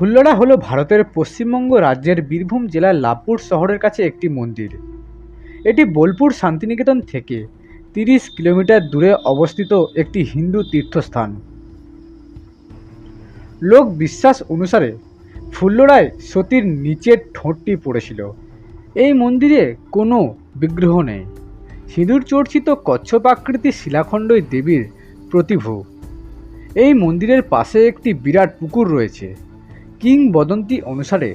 ফুল্লরা হলো ভারতের পশ্চিমবঙ্গ রাজ্যের বীরভূম জেলার লাভপুর শহরের কাছে একটি মন্দির। এটি বোলপুর শান্তিনিকেতন থেকে তিরিশ কিলোমিটার দূরে অবস্থিত একটি হিন্দু তীর্থস্থান। লোক বিশ্বাস অনুসারে ফুল্লরায় সতীর নিচের ঠোঁটটি পড়েছিল। এই মন্দিরে কোনো বিগ্রহ নেই। সিঁদুর চর্চিত কচ্ছপাকৃতি শিলাখণ্ডই দেবীর প্রতিভূ। এই মন্দিরের পাশে একটি বিরাট পুকুর রয়েছে। কিংবদন্তি অনুসারে,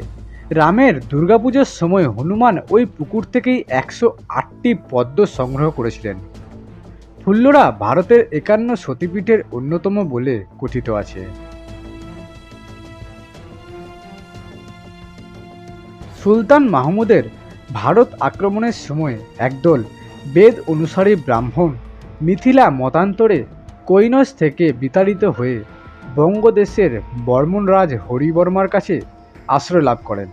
রামের দুর্গাপুজোর সময় হনুমান ওই পুকুর থেকেই একশো আটটি পদ্ম সংগ্রহ করেছিলেন। ফুল্লরা ভারতের একান্ন সতীপীঠের অন্যতম বলে কথিত আছে। সুলতান মাহমুদের ভারত আক্রমণের সময় একদল বেদ অনুসারী ব্রাহ্মণ মিথিলা মতান্তরে কৈনস থেকে বিতাড়িত হয়ে বঙ্গদেশের বর্মনরাজ হরিবর্মার কাছে আশ্রয় লাভ করেন।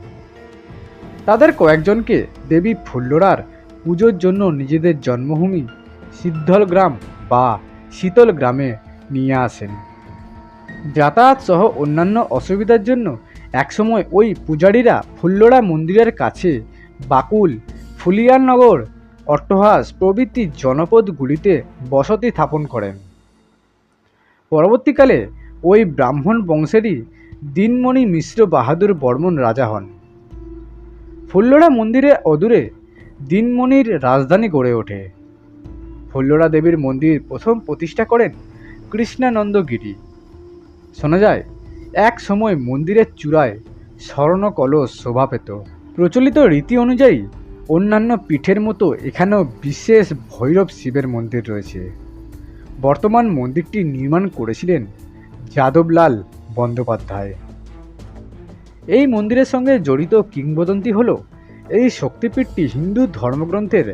তাদের কয়েকজনকে দেবী ফুল্লরার পুজোর জন্য নিজেদের জন্মভূমি সিদ্ধল গ্রাম বা শীতল গ্রামে নিয়ে আসেন। যাতায়াত সহ অন্যান্য অসুবিধার জন্য একসময় ওই পূজারীরা ফুল্লরা মন্দিরের কাছে বাকুল ফুলিয়াননগর অট্টহাস প্রভৃতি জনপদগুলিতে বসতি স্থাপন করেন। পরবর্তীকালে ওই ব্রাহ্মণ বংশেরই দিনমণি মিশ্র বাহাদুর বর্মন রাজা হন। ফুল্লরা মন্দিরে অদূরে দিনমণির রাজধানী গড়ে ওঠে। ফুল্লরা দেবীর মন্দির প্রথম প্রতিষ্ঠা করেন কৃষ্ণানন্দ গিরি। শোনা যায়, এক সময় মন্দিরের চূড়ায় স্বর্ণ কলস শোভা পেত। প্রচলিত রীতি অনুযায়ী অন্যান্য পীঠের মতো এখানেও বিশেষ ভৈরব শিবের মন্দির রয়েছে। বর্তমান মন্দিরটি নির্মাণ করেছিলেন যাদবলাল বন্দ্যোপাধ্যায়। এই মন্দিরের সঙ্গে জড়িত কিংবদন্তি হল এই শক্তিপীঠটি হিন্দু ধর্মগ্রন্থের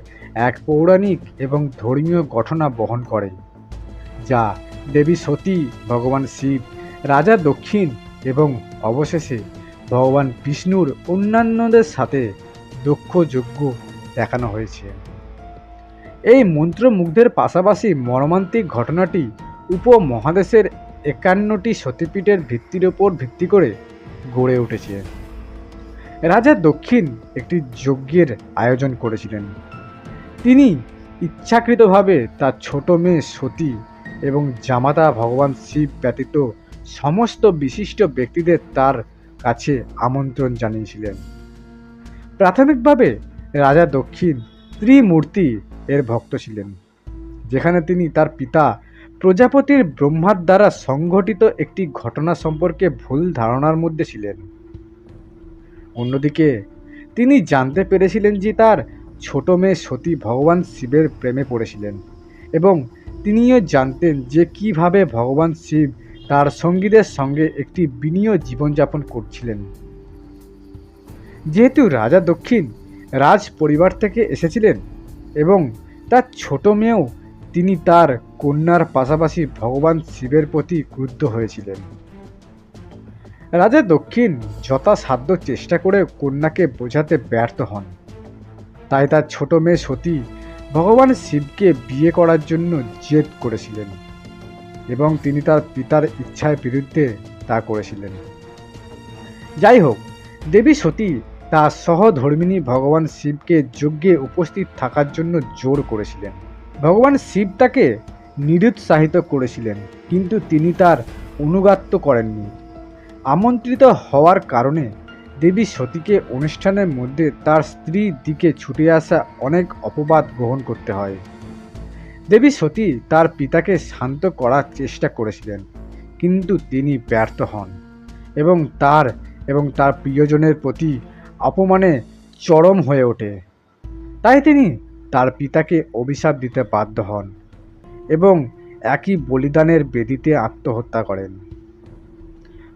এক পৌরাণিক এবং ধর্মীয় ঘটনা বহন করে, যা দেবী সতী, ভগবান শিব, রাজা দক্ষিণ এবং অবশেষে ভগবান বিষ্ণুর অন্যান্যদের সাথে দক্ষ যজ্ঞ দেখানো হয়েছে। এই মন্ত্রমুগ্ধের পাশাপাশি মর্মান্তিক ঘটনাটি উপমহাদেশের একান্নটি সতীপীঠের ভিত্তির ওপর ভিত্তি করে গড়ে উঠেছে। রাজা দক্ষিণ একটি যজ্ঞের আয়োজন করেছিলেন। তিনি ইচ্ছাকৃতভাবে তার ছোট মেয়ে সতী এবং জামাতা ভগবান শিব ব্যতীত সমস্ত বিশিষ্ট ব্যক্তিদের তার কাছে আমন্ত্রণ জানিয়েছিলেন। প্রাথমিকভাবে রাজা দক্ষিণ ত্রিমূর্তি এর ভক্ত ছিলেন, যেখানে তিনি তার পিতা প্রজাপতির ব্রহ্মার দ্বারা সংঘটিত একটি ঘটনা সম্পর্কে ভুল ধারণার মধ্যে ছিলেন। অন্যদিকে, তিনি জানতে পেরেছিলেন যে তার ছোট মেয়ে সতী ভগবান শিবের প্রেমে পড়েছিলেন এবং তিনিও জানতেন যে কীভাবে ভগবান শিব তার সঙ্গীদের সঙ্গে একটি বিনীয় জীবনযাপন করছিলেন। যেহেতু রাজা দক্ষিণ রাজ পরিবার থেকে এসেছিলেন এবং তার ছোট মেয়েও তিনি তার কন্যার পাশাপাশি ভগবান শিবের প্রতি ক্রুদ্ধ হয়েছিলেন। রাজা দক্ষিণ যথাসাধ্য চেষ্টা করে কন্যাকে বোঝাতে ব্যর্থ হন। তাই তার ছোট মেয়ে সতী ভগবান শিবকে বিয়ে করার জন্য জেদ করেছিলেন এবং তিনি তার পিতার ইচ্ছার বিরুদ্ধে তা করেছিলেন। যাই হোক, দেবী সতী তার সহধর্মিনী ভগবান শিবকে যজ্ঞে উপস্থিত থাকার জন্য জোর করেছিলেন। ভগবান শিব তাকে নিরুৎসাহিত করেছিলেন, কিন্তু তিনি তার অনুগাত্য করেননি। আমন্ত্রিত হওয়ার কারণে দেবী সতীকে অনুষ্ঠানের মধ্যে তার স্ত্রীর দিকে ছুটে আসা অনেক অপবাদ গ্রহণ করতে হয়। দেবী সতী তার পিতাকে শান্ত করার চেষ্টা করেছিলেন, কিন্তু তিনি ব্যর্থ হন এবং তার এবং তার প্রিয়জনের প্রতি অপমানে চরম হয়ে ওঠে। তাই তিনি তার পিতাকে অভিশাপ দিতে বাধ্য হন। এবং একই বলিদানের বেদিতে আত্মহত্যা করেন।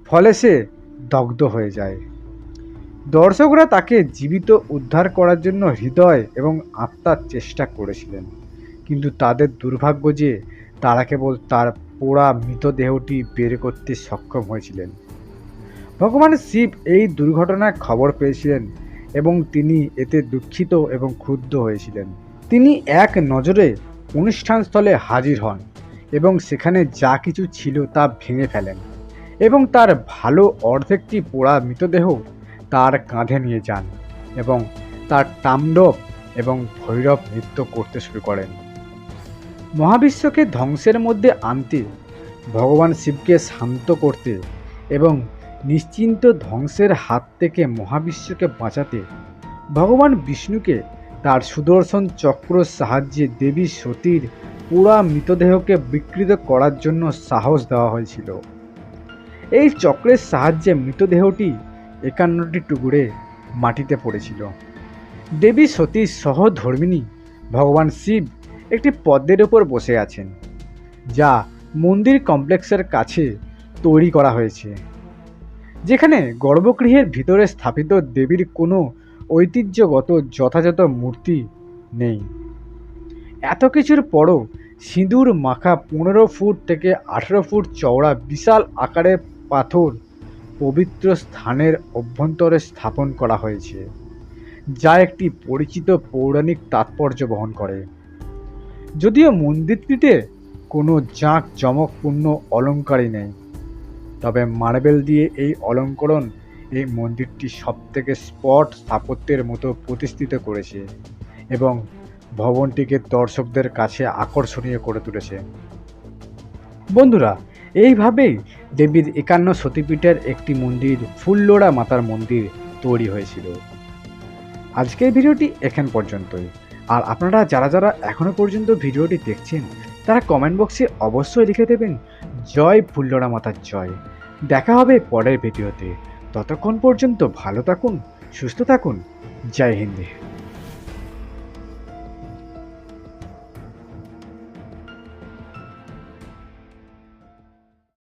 ফলে সে দগ্ধ হয়ে যায়। দর্শকরা তাকে জীবিত উদ্ধার করার জন্য হৃদয় এবং আত্মার চেষ্টা করেছিলেন। কিন্তু তাদের দুর্ভাগ্য যে, তারা কেবল তার পোড়া মৃতদেহটি বের করতে সক্ষম হয়েছিলেন। ভগবান শিব এই দুর্ঘটনার খবর পেয়েছিলেন এবং তিনি এতে দুঃখিত এবং ক্ষুব্ধ হয়েছিলেন। তিনি এক নজরে অনুষ্ঠানস্থলে হাজির হন এবং সেখানে যা কিছু ছিল তা ভেঙে ফেলেন এবং তার ভালো অর্ধেকটি পোড়া মৃতদেহ তার কাঁধে নিয়ে যান এবং তার তাণ্ডব এবং ভৈরব নৃত্য করতে শুরু করেন। মহাবিশ্বকে ধ্বংসের মধ্যে আনতে ভগবান শিবকে শান্ত করতে এবং নিশ্চিন্ত ধ্বংসের হাত থেকে মহাবিশ্বকে বাঁচাতে ভগবান বিষ্ণুকে তার সুদর্শন চক্র সাহায্যে দেবী সতীর পুরা মৃতদেহকে বিকৃত করার জন্য সাহস দেওয়া হয়েছিল। এই চক্রের সাহায্যে মৃতদেহটি একান্নটি টুকরে মাটিতে পড়েছিল। দেবী সতীর সহধর্মিনী ভগবান শিব একটি পদ্মের ওপর বসে আছেন, যা মন্দির কমপ্লেক্সের কাছে তৈরি করা হয়েছে। যেখানে গর্ভগৃহের ভিতরে স্থাপিত দেবীর কোনো ঐতিহ্যগত যথাযথ মূর্তি নেই। এত কিছুর পরও সিঁদুর মাখা পনেরো ফুট থেকে আঠেরো ফুট চওড়া বিশাল আকারের পাথর পবিত্র স্থানের অভ্যন্তরে স্থাপন করা হয়েছে, যা একটি পরিচিত পৌরাণিক তাৎপর্য বহন করে। যদিও মন্দিরটিতে কোনো জাঁক জমকপূর্ণ অলঙ্কারই নেই, তবে মার্বেল দিয়ে এই অলঙ্করণ এই মন্দিরটি সবথেকে স্পট স্থাপত্যের মতো প্রতিষ্ঠিত করেছে এবং ভবনটিকে দর্শকদের কাছে আকর্ষণীয় করে তুলেছে। বন্ধুরা, এইভাবেই দেবীর একান্ন সতীপীঠের একটি মন্দির ফুল্লোড়া মাতার মন্দির তৈরি হয়েছিল। আজকের ভিডিওটি এখান পর্যন্তই। আর আপনারা যারা যারা এখনও পর্যন্ত ভিডিওটি দেখছেন, তারা কমেন্ট বক্সে অবশ্যই লিখে দেবেন, জয় ফুল্লোড়া মাতার জয়। দেখা হবে পরের ভিডিওতে। ততক্ষণ পর্যন্ত ভালো থাকুন সুস্থ থাকুন। জয় হিন্দ।